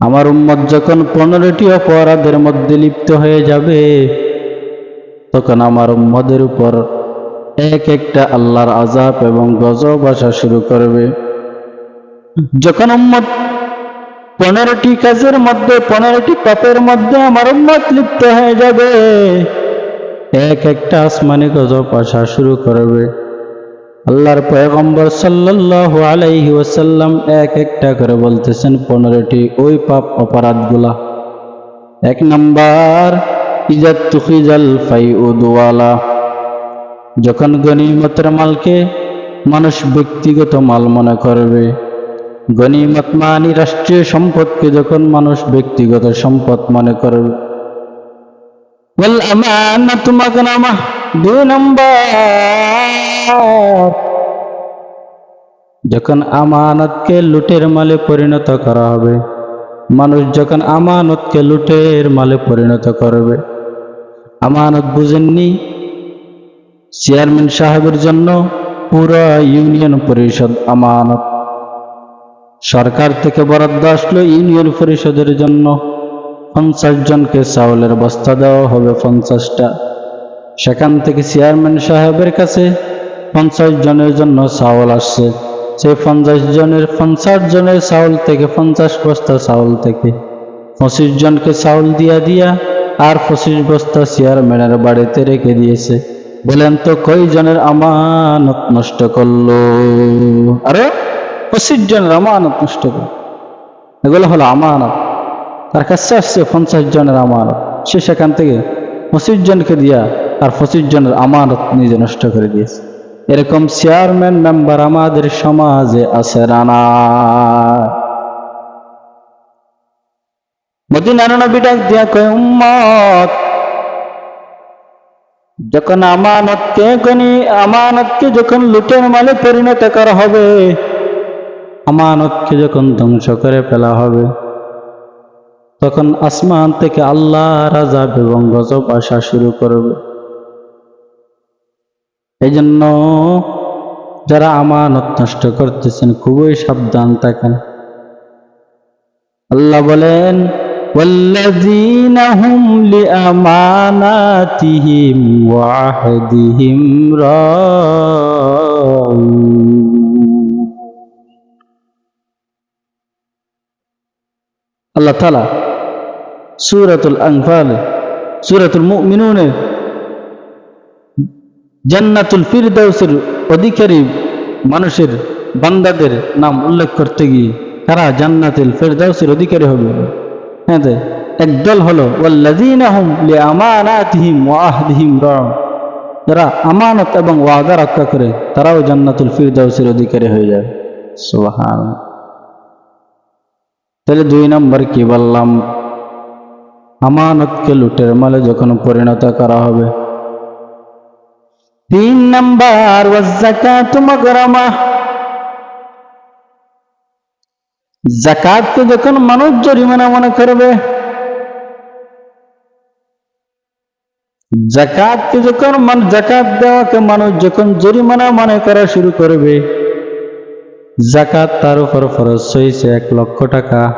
আমার উম্মত যখন পনেরোটি অপরাধের মধ্যে লিপ্ত হয়ে যাবে, তখন আমার উম্মদের উপর এক একটা আল্লাহর আজাব এবং গজব আসা শুরু করবে। যখন উম্মত পনেরোটি কাজের মধ্যে, পনেরোটি পাপের মধ্যে আমার উম্মত লিপ্ত হয়ে যাবে, এক একটা আসমানি গজব আসা শুরু করবে। আল্লাহর পয়গম্বর সাল্লাল্লাহু আলাইহি ওসাল্লাম এক একটা করে বলতেছেন পনেরোটি ওই পাপ অপরাধগুলা। এক নাম্বার ইজাত তুখিজাল ফাইউদওয়ালা যখন গনিমতের মালকে মানুষ ব্যক্তিগত মাল মনে করবে, গনিমত মানি রাষ্ট্রীয় সম্পদকে যখন মানুষ ব্যক্তিগত সম্পদ মনে করবে। ওয়াল আমানাতু মাগনামা। দুই নম্বর। যখন আমানতকে লুটের মালে পরিণত করা হবে, মানুষ যখন আমানতকে লুটের মালে পরিণত করবে, আমানত বুঝেননি? চেয়ারম্যান সাহেবের জন্য পুরো ইউনিয়ন পরিষদ আমানত। সরকার থেকে বরাদ্দ আসলো ইউনিয়ন পরিষদের জন্য। পঞ্চাশ জনকে চাউলের বস্তা দেওয়া হবে পঞ্চাশটা। সেখান থেকে চেয়ারম্যান সাহেবের কাছে পঞ্চাশ জনের জন্য চাউল আসছে। সেই পঞ্চাশ জনের পঞ্চাশ জনের চাউল থেকে পঞ্চাশ বস্তা চাউল থেকে পঁচিশ জনকে চাউল দিয়া দিয়া আর পঁচিশ বস্তা চেয়ারম্যানের বাড়িতে রেখে দিয়েছে। বলেন তো কই জনের আমানত নষ্ট করল? আরে, পঁচিশ জনের আমানত নষ্ট করল। এগুলো হলো আমানত। তার কাছে আসছে পঞ্চাশ জনের আমানত। সে সেখান থেকে পঁচিশ জনকে দিয়া আর পঁচিশ জনের আমানত নিজে নষ্ট করে দিয়েছে। এরকম চেয়ারম্যান মেম্বার আমাদের সমাজে আছে রানা। মদিনার নবী ডাক দিয়া কয়, উম্মত, যখন আমানতকে গনি আমানতকে যখন লুটের মালে পরিণত করা হবে, আমানতকে যখন ধ্বংস করে ফেলা হবে, তখন আসমান থেকে আল্লাহ রাজা এবং গজব আসা শুরু করবে। এই জন্য যারা আমানত নষ্ট করতেছেন খুবই সাবধান থাকেন আল্লাহ বলেন والذين هم لأماناتهم وعهدهم راعون আল্লাহ তালা সুরাতুল আনফাল সুরাতুল মুমিনুনে জান্নাতুল ফিরদাউসের অধিকারী মানুষের বান্দাদের নাম উল্লেখ করতে গিয়ে তারা জান্নাতুল ফিরদাউসের অধিকারী হবে। হ্যাঁ একদল হলো যারা আমানত এবং ওয়াদা রক্ষা করে, তারাও জান্নাতুল ফিরদাউসের অধিকারী হয়ে যায়। সোহান তাহলে দুই নম্বর কি বললাম? আমানতকে লুটের মালে যখন পরিণত করা হবে তিন নাম্বার মাগরামা। জাকাতকে যখন মানুষ জরিমানা মনে করবে জাকাতকে যখন মান- জাকাত দেওয়াকে মানুষ যখন জরিমানা মনে করা শুরু করবে জাকাত তার উপর খরচ হয়েছে এক লক্ষ টাকা।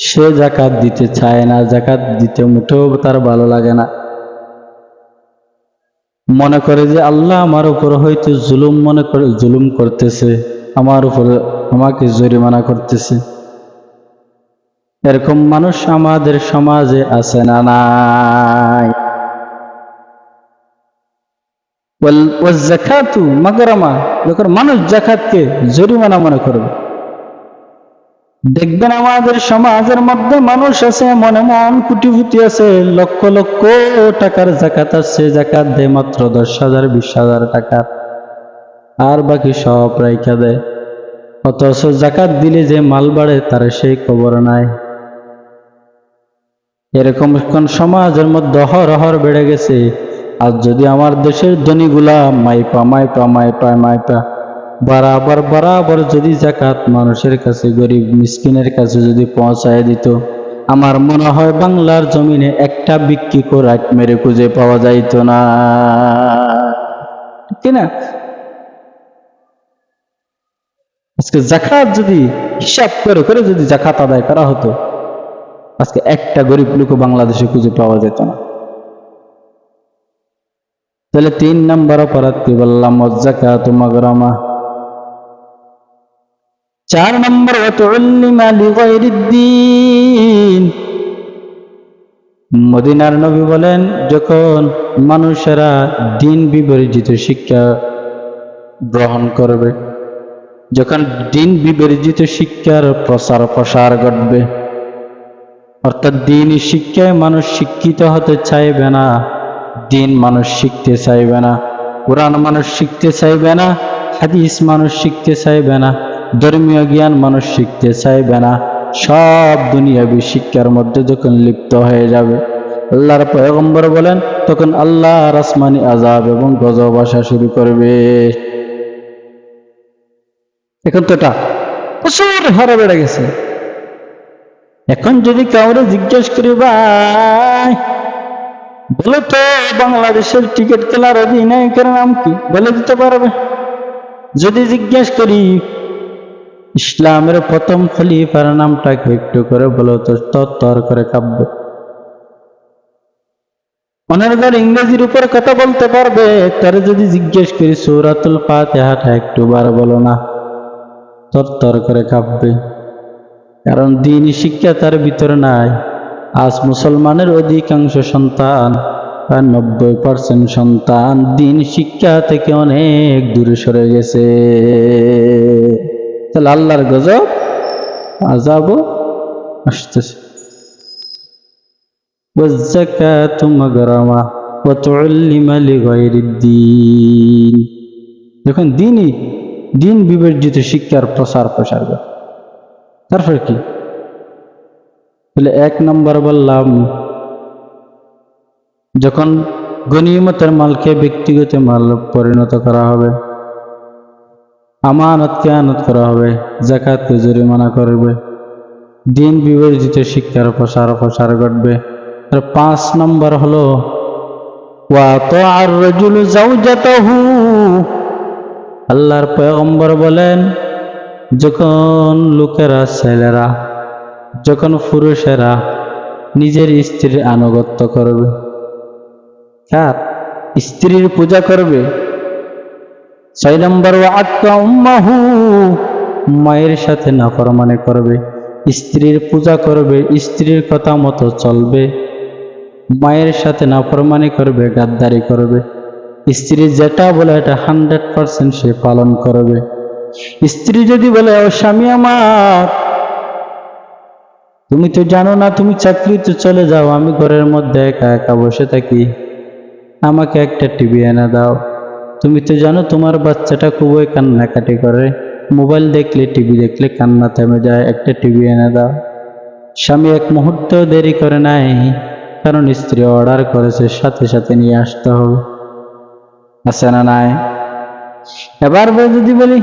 সে জাকাত দিতে চায় না জাকাত দিতে মুঠেও তার ভালো লাগে না। মনে করে যে আল্লাহ আমার উপর হয়তো জুলুম মনে করে, জুলুম করতেছে, আমার উপরে আমাকে জরিমানা করতেছে। এরকম মানুষ আমাদের সমাজে আছে না নাই? ওয়াজ্জাকাতু মাগরামা মানুষ জাকাতকে জরিমানা মনে করবে। দেখবেন আমাদের সমাজের মধ্যে মানুষ আছে, মনে মন কুটিপুটি আছে, লক্ষ লক্ষ টাকার জাকাত আছে জাকাত দেয় মাত্র দশ হাজার, বিশ হাজার টাকার আর বাকি সব রাইখা দেয়। অথচ জাকাত দিলে যে মাল বাড়ে, তার সেই খবর নাই। এরকম সমাজের মধ্যে হর বেড়ে গেছে। আর যদি আমার দেশের ধনীগুলা, মাইপা মাইপা মাইপা মাইপা বরাবর বরাবর যদি জাকাত মানুষের কাছে, গরিব মিসকিনের কাছে যদি পৌঁছায় দিত, আমার মনে হয় বাংলার জমিনে একটা বিক্রি করে মেরে খুঁজে পাওয়া যাইত না। ঠিক না আজকে জাকাত যদি হিসাব করে করে যদি জাকাত আদায় করা হতো, আজকে একটা গরিব লোক বাংলাদেশে খুঁজে পাওয়া যেত না। তাহলে তিন নম্বর অপরাধ কি বললাম? জাকাত মাগরামা। চার নম্বর মদিনার নবী বলেন, যখন মানুষেরা দিন বিপরীত শিক্ষা গ্রহণ করবে, যখন দিন বিপরীত শিক্ষার প্রসার প্রসার ঘটবে, অর্থাৎ দিন শিক্ষায় মানুষ শিক্ষিত হতে চাইবে না, দিন মানুষ শিখতে চাইবে না, কোরআন মানুষ শিখতে চাইবে না, হাদিস মানুষ শিখতে চাইবে না ধর্মীয় জ্ঞান মানুষ শিখতে চাইবে না। সব দুনিয়াবি শিক্ষার মধ্যে যখন লিপ্ত হয়ে যাবে, আল্লাহর পয়গম্বর বলেন, তখন আল্লাহ আসমানি আজাব এবং গজব আসা শুরু করবে। এখন তো এটা প্রচুর হারে বেড়ে গেছে। এখন যদি কাউরে জিজ্ঞেস করি, ভাই, বলে তো বাংলাদেশের টিকিট খেলার অধিনায়কের নাম কি? বলে দিতে পারবে। যদি জিজ্ঞেস করি ইসলামের প্রথম খলিফার নামটাকে একটু করে বলো তো তত্তর করে কাব্য। অনেক ঘর ইংরেজির উপর কথা বলতে পারবে, তারা যদি জিজ্ঞেস করি সৌরাতুল ফাতেহাটা একটু বার বলো না তর করে কাঁপবে কারণ দিন শিক্ষা তার ভিতরে নাই। আজ মুসলমানের অধিকাংশ সন্তান প্রায় নব্বই পার্সেন্ট সন্তান দিন শিক্ষা থেকে অনেক দূরে সরে গেছে। তাহলে আল্লাহর গজব আজাবও আসতেছে والزكاة مغرمة وتعلم لغير الدين দেখুন দিনই দিন বিবর্জিত শিক্ষার প্রসার প্রসার করে। তারপর কি তাহলে এক নম্বর বললাম যখন গনিমতের মালকে ব্যক্তিগত মাল পরিণত করা হবে আমানতকে আনত করা হবে জাকাতকে জরিমানা করবে, দিন বিবর্জিত শিক্ষার প্রসার প্রসার ঘটবে। আর পাঁচ নম্বর হলো আল্লাহর পয়গম্বর বলেন, যখন লোকেরা, ছেলেরা, যখন পুরুষেরা নিজের স্ত্রীর আনুগত্য করবে, কার? স্ত্রীর পূজা করবে ছয় নম্বর মায়ের সাথে নাফরমানে করবে, স্ত্রীর পূজা করবে, স্ত্রীর কথা মতো চলবে, মায়ের সাথে নাফরমানি করবে, গাদ্দারি করবে, স্ত্রী যেটা বলে এটা হান্ড্রেড পার্সেন্ট সে পালন করবে। স্ত্রী যদি বলে, ও স্বামী আমার, তুমি তো জানো না, তুমি চাকরিতে চলে যাও, আমি ঘরের মধ্যে একা একা বসে থাকি, আমাকে একটা টিভি এনে দাও। তুমি তো জানো তোমার বাচ্চাটা খুবই কান্নাকাটি করে। মোবাইল দেখলে, টিভি দেখলে কান্না থেমে যায়। একটা টিভি এনে দাও। স্বামী এক মুহূর্তেও দেরি করে নাই, কারণ স্ত্রী অর্ডার করেছে, সাথে সাথে নিয়ে আসতে হবে। আছে না নাই? এবার যদি বলি,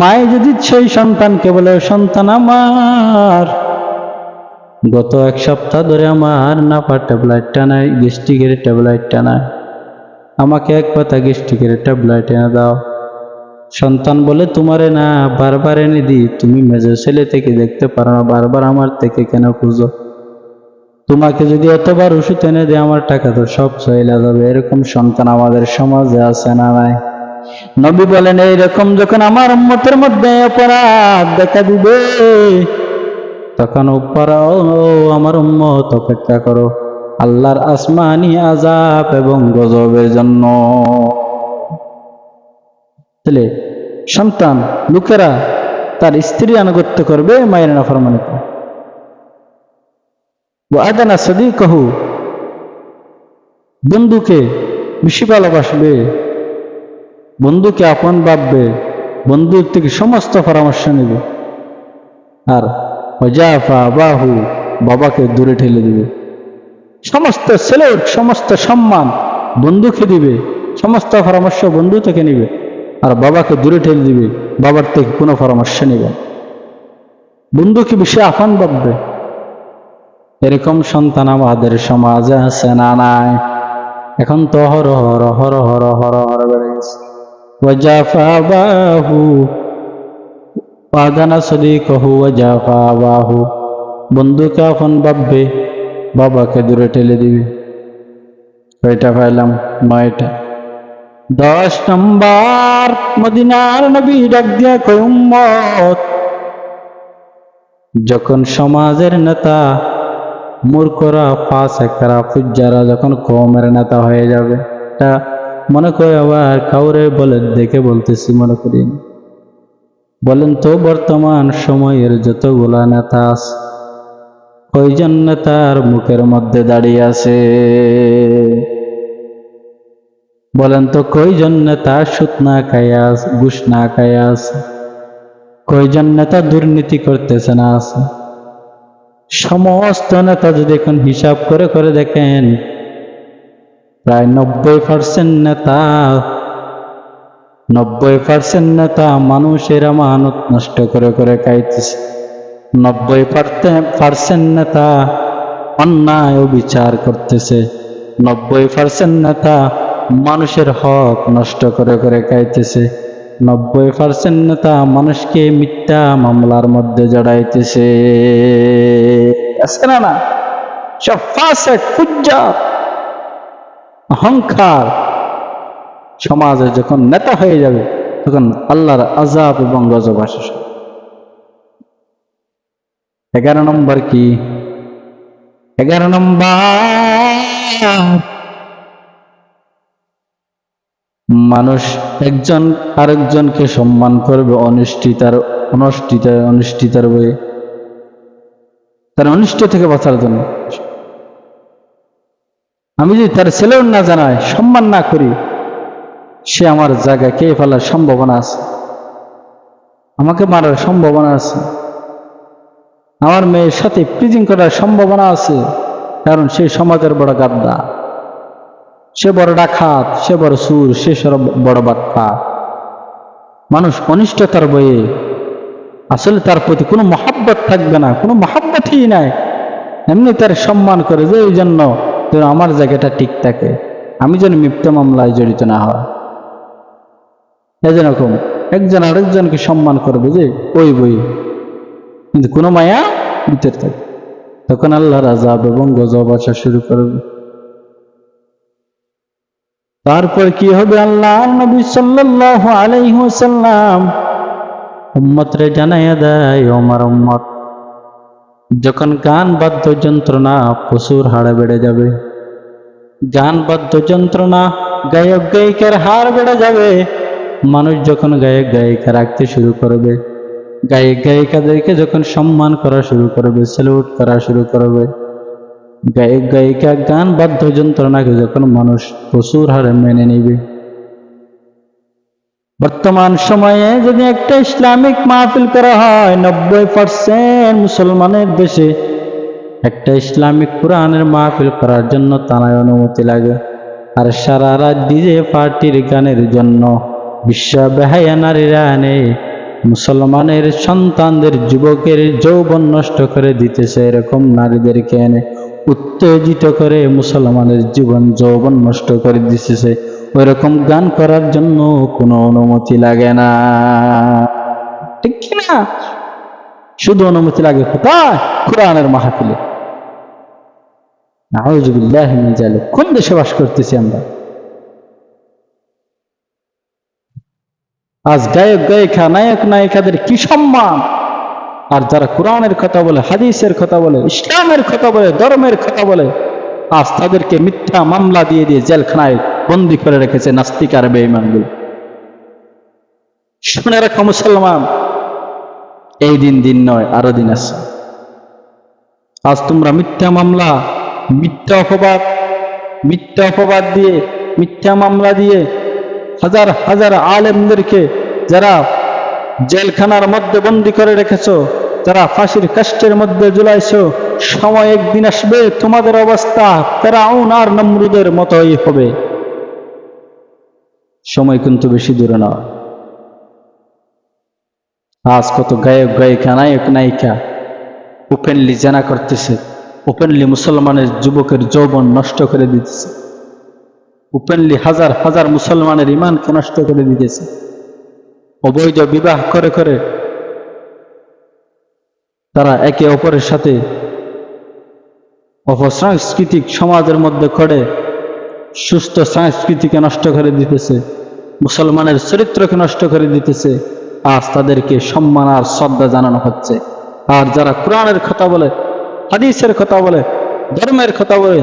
মায়ে যদি সেই সন্তানকে বলে, সন্তান আমার। গত এক সপ্তাহ ধরে আমার নাপার ট্যাবলেটটা নাই গ্যাস্ট্রিকের ট্যাবলেটটা নাই। আমাকে এক পাতা গ্যাস্ট্রিকের ট্যাবলেট এনে দাও। সন্তান বলে, তোমারে না, বারবার এনে দিই। তুমি মেজর ছেলে থেকে দেখতে পারো না, বারবার আমার থেকে কেন খুঁজো? তোমাকে যদি এতবার ওষুধ এনে দেয়, আমার টাকা তো সব চলে যাবে। এরকম সন্তান আমাদের সমাজে আছে না নাই? নবী বলেন, এইরকম যখন আমার উম্মতের মধ্যে অপরাধ দেখা দিবে, তখন উপরা আমার উম্মত অপেক্ষা করো। আল্লাহর আসমানি আজাব এবং গজবের জন্য। সন্তান, লোকেরা তার স্ত্রী আনুগত্য করবে মায়ের নাফরমানি ওয়াদানা সদি কহু বন্ধুকে বেশি ভালোবাসবে, বন্ধুকে আপন ভাববে, বন্ধুর থেকে সমস্ত পরামর্শ নেবে। আর অজাফা বাহু বাবাকে দূরে ঠেলে দিবে। সমস্ত সেলেট সমস্ত সম্মান বন্ধুকে দিবে, সমস্ত পরামর্শ বন্ধু থেকে নিবে, আর বাবাকে দূরে ঠেলে দিবে, বাবার থেকে কোনো পরামর্শ নেবে। বন্ধুকে বেশি আফান ভাববে। এরকম সন্তান আমাদের সমাজে আছে না নাই? এখন তো হর হর হর হর হর হর বেড়ে গেছে। বাহু বাহু বন্ধুকে এখন ভাববে। বাবাকে দূরে ঠেলে দিবে। কয়টা পাইলাম? নয়টা। দশ নম্বর মদিনার নবী ডাক দিয়া কই যখন সমাজের নেতা মূর্খরা পাঁচ একরা ফুজ্জারা যখন কমের নেতা হয়ে যাবে, তা মনে করে আবার কাউরে বলে, দেখে বলতেছি মনে করি বলেন তো বর্তমান সময়ের যতগুলা নেতা আছে কয়জন নেতার মুখের মধ্যে দাঁড়িয়ে আছে। বলেন তো কয়জন নেতা সুত না খাইয়া ঘুষ না খাইয়া আছে কয়জন নেতা দুর্নীতি করতেছে না আছে সমস্ত নেতা যদি এখন হিসাব করে করে দেখেন, প্রায় নব্বই পার্সেন্ট নেতা, নব্বই পার্সেন্ট নেতা মানুষের আমানত নষ্ট করে করে খাইতেছে। নব্বই পার্সেন্ট নেতা অন্যায় বিচার করতেছে। নব্বই পার্সেন্ট নেতা মানুষের হক নষ্ট করে করে খাইতেছে। নব্বই পার্সেন্ট নেতা মানুষকে মিথ্যা মামলার মধ্যে জড়াইতেছে। না অহংকার। সমাজে যখন নেতা হয়ে যাবে, তখন আল্লাহর আজাব এবং গজব আসে এগারো নম্বর কি? এগারো নম্বর। মানুষ একজন আরেকজনকে সম্মান করবে অনিষ্ঠিতার অনষ্টিতার অনিষ্ঠিতার বয়ে তার অনিষ্ট থেকে বাঁচার জন্য। আমি যদি তার ছেলেও না জানাই, সম্মান না করি, সে আমার জায়গা কে ফেলার সম্ভাবনা আছে। আমাকে মারার সম্ভাবনা আছে। আমার মেয়ের সাথে প্রিজিং করার সম্ভাবনা আছে, কারণ সে সমাজের বড় গাদ্দা। সে বড় ডাকাত, সে বড় সুর সে বড় বাট্টা মানুষ অনিষ্টতার বয়ে আসলে তার প্রতি কোনো মহাব্বত থাকবে না, কোনো মহাব্বতই নাই। এমনি তার সম্মান করে যে এই জন্য যেন আমার জায়গাটা ঠিক থাকে, আমি যেন মিথ্যা মামলায় জড়িত না হয়। এই যেরকম একজন আরেকজনকে সম্মান করবে যে ওই বই। কিন্তু কোনো মায়া ভিতর থাকে। তখন আল্লাহ রাজাব এবং গজব আসা শুরু করবে। তারপর কি হবে আল্লাহ? নবী সাল্লাল্লাহু আলাইহি ওয়াসাল্লাম উম্মত রে জানাইয়া দেয় ওমর উম্মত, যখন গান বাদ্য যন্ত্রণা পশুর হাড়ে বেড়ে যাবে গান বাদ্য যন্ত্রণা গায়ক গায়িকার হার বেড়ে যাবে, মানুষ যখন গায়ক গায়িকা রাখতে শুরু করবে গায়ক, গায়িকাদেরকে যখন সম্মান করা শুরু করবে স্যালুট করা শুরু করবে, গায়ক, গায়িকা গান বাদ্য যন্ত্রণাকে যখন মানুষ প্রচুর হারে মেনে নিবে। বর্তমান সময়ে যদি একটা ইসলামিক মাহফিল করা হয়, নব্বই পার্সেন্ট মুসলমানের দেশে একটা ইসলামিক কোরআনের মাহফিল করার জন্য তানায় অনুমতি লাগে। আর সারা রাত ডিজে পার্টির গানের জন্য বিশ্ব বেহায়া নারীরা আনে মুসলমানের সন্তানদের যুবকের যৌবন নষ্ট করে দিতেছে এরকম নারীদেরকে এনে উত্তেজিত করে মুসলমানের জীবন যৌবন নষ্ট করে দিতেছে। ওই রকম গান করার জন্য কোনো অনুমতি লাগে না। ঠিক না? শুধু অনুমতি লাগে কোথায় কোরআনের মাহফিলে। নাউজুবিল্লাহ জালিক কোন দেশে বাস করতেছি আমরা? আজ গায়ক, গায়িকা, নায়ক, নায়িকাদের কি সম্মান? আর যারা কোরআনের কথা বলে, হাদিসের কথা বলে, ইসলামের কথা বলে, ধর্মের কথা বলে, আজ তাদেরকে মিথ্যা মামলা দিয়ে দিয়ে জেলখানায় বন্দি করে রেখেছে নাস্তিক আর বেঈমানগুলো। শুনে রাখো মুসলমান, এই দিন দিন নয়, আরও দিন আছে। আজ তোমরা মিথ্যা মামলা, মিথ্যা অপবাদ মিথ্যা অপবাদ দিয়ে, মিথ্যা মামলা দিয়ে হাজার হাজার আলেমদেরকে যারা জেলখানার মধ্যে বন্দি করে রেখেছ, যারা ফাঁসির কাষ্টের মধ্যে জুলাইছো সময় একদিন আসবে, তোমাদের অবস্থা ফেরাউন আর নমরুদের মতোই হবে। সময় কিন্তু বেশি দূরে না। আজ কত গায়ক, গায়িকা, নায়ক, নায়িকা ওপেনলি জানা করতেছে ওপেনলি মুসলমানের যুবকের যৌবন নষ্ট করে দিতেছে। ওপেনলি হাজার হাজার মুসলমানের ইমানকে নষ্ট করে দিতেছে। অবৈধ বিবাহ করে করে তারা একে অপরের সাথে অপসাংস্কৃতিক সমাজের মধ্যে করে সুস্থ সংস্কৃতিকে নষ্ট করে দিতেছে, মুসলমানের চরিত্রকে নষ্ট করে দিতেছে, আজ তাদেরকে সম্মান আর শ্রদ্ধা জানানো হচ্ছে। আর যারা কোরআনের কথা বলে, হাদিসের কথা বলে, ধর্মের কথা বলে,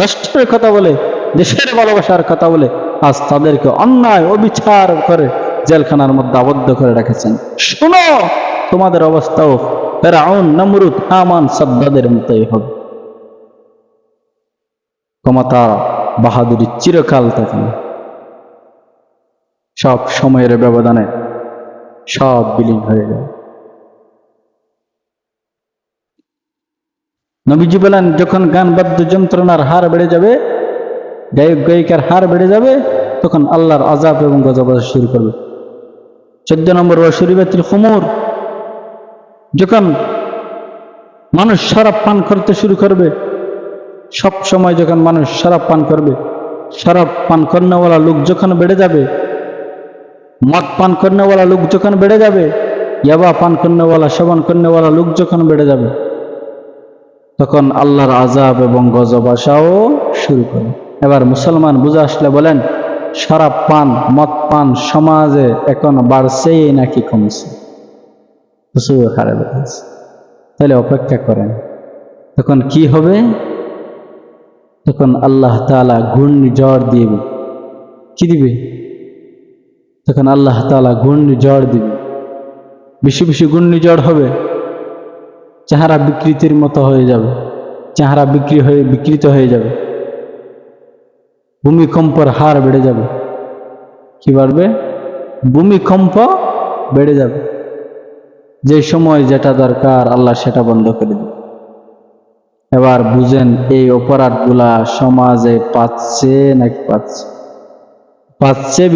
রাষ্ট্রের কথা বলে দেশের ভালোবাসার কথা বলে আজ তাদেরকে অন্যায় অবিচার করে জেলখানার মধ্যে আবদ্ধ করে রেখেছেন। শোনো, তোমাদের অবস্থাও ফেরাউন, নমরুদ, হামান, সাদ্দাদের মতোই হবে। ক্ষমতা বাহাদুরি চিরকাল থাকে। সব সময়ের ব্যবধানে সব বিলীন হয়ে যায় নবীজি বলেন, যখন গান বাদ্য যন্ত্রণার হার বেড়ে যাবে গায়ক গায়িকার হার বেড়ে যাবে, তখন আল্লাহর আজাব এবং গজব শুরু করবে। চোদ্দ নম্বর শরীবাতিল খুমুর যখন মানুষ শরাব পান করতে শুরু করবে, সব সময় যখন মানুষ শরাব পান করবে, শরাব পান করেওয়ালা লোক যখন বেড়ে যাবে, মদ পান করেওয়ালা লোক যখন বেড়ে যাবে, ইয়াবা পান করেওয়ালা সেবন করেওয়ালা লোক যখন বেড়ে যাবে, তখন আল্লাহর আজাব এবং গজব আসাও শুরু করে এবার মুসলমান বুঝে আসলে বলেন, শরাব পান, মদ পান, সমাজে এখন বাড়ছেই নাকি কমছে? প্রচুর হারে বেড়েছে তাহলে অপেক্ষা করেন, তখন কি হবে? তখন আল্লাহ তালা ঘূর্ণিঝড় দিবে। কি দিবে? তখন আল্লাহ তালা ঘূর্ণিঝড় দিবে। বেশি বেশি ঘূর্ণিঝড় হবে, চেহারা বিকৃতির মতো হয়ে যাবে। চেহারা বিক্রি হয়ে, বিকৃত হয়ে যাবে। ভূমিকম্পর হার বেড়ে যাবে। কি বাড়বে? ভূমিকম্প বেড়ে যাবে। যে সময় যেটা দরকার, আল্লাহ সেটা বন্ধ করে দেবে। এবার বুঝেন, এই অপরাধগুলা সমাজে পাচ্ছে নাকি পাচ্ছে? পাচ্ছে